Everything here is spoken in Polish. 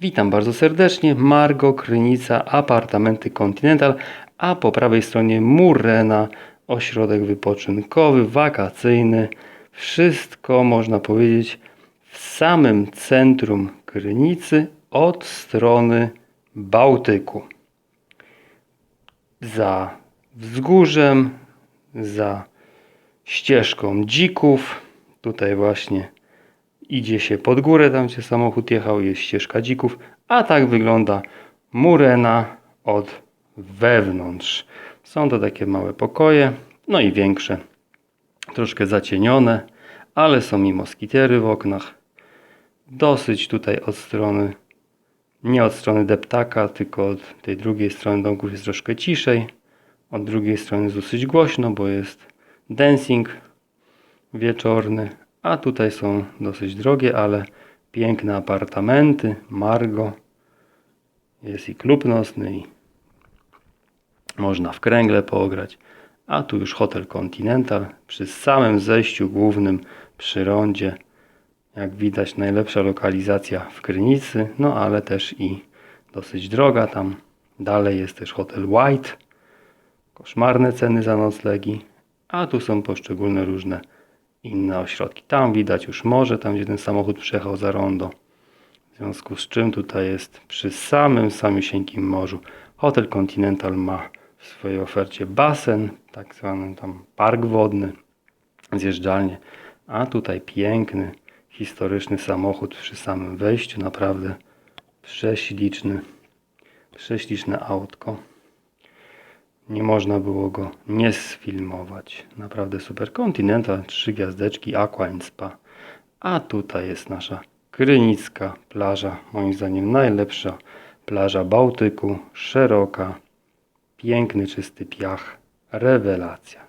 Witam bardzo serdecznie. Margo, Krynica, apartamenty Continental, a po prawej stronie Murena, ośrodek wypoczynkowy, wakacyjny. Wszystko można powiedzieć w samym centrum Krynicy od strony Bałtyku. Za wzgórzem, za ścieżką dzików. Tutaj właśnie idzie się pod górę, tam gdzie samochód jechał, jest ścieżka dzików, a tak wygląda murena od wewnątrz. Są to takie małe pokoje, no i większe, troszkę zacienione, ale są i moskitery w oknach. Dosyć tutaj od strony, nie od strony deptaka, tylko od tej drugiej strony domków jest troszkę ciszej. Od drugiej strony jest dosyć głośno, bo jest dancing wieczorny, a tutaj są dosyć drogie, ale piękne apartamenty, Margo. Jest i klub nocny i można w kręgle pograć. A tu już hotel Continental przy samym zejściu głównym przy rondzie. Jak widać najlepsza lokalizacja w Krynicy, no ale też i dosyć droga tam. Dalej jest też hotel White. Koszmarne ceny za noclegi. A tu są poszczególne różne inne ośrodki. Tam widać już morze, tam gdzie ten samochód przejechał za rondo. W związku z czym tutaj jest przy samym, samisieńkim morzu. Hotel Continental ma w swojej ofercie basen, tak zwany tam park wodny, zjeżdżalnię, a tutaj piękny, historyczny samochód przy samym wejściu, naprawdę prześliczny, prześliczne autko. Nie można było go nie sfilmować. Naprawdę super. Continental, trzy gwiazdeczki, Aqua and Spa. A tutaj jest nasza Krynicka plaża. Moim zdaniem najlepsza plaża Bałtyku. Szeroka, piękny, czysty piach. Rewelacja.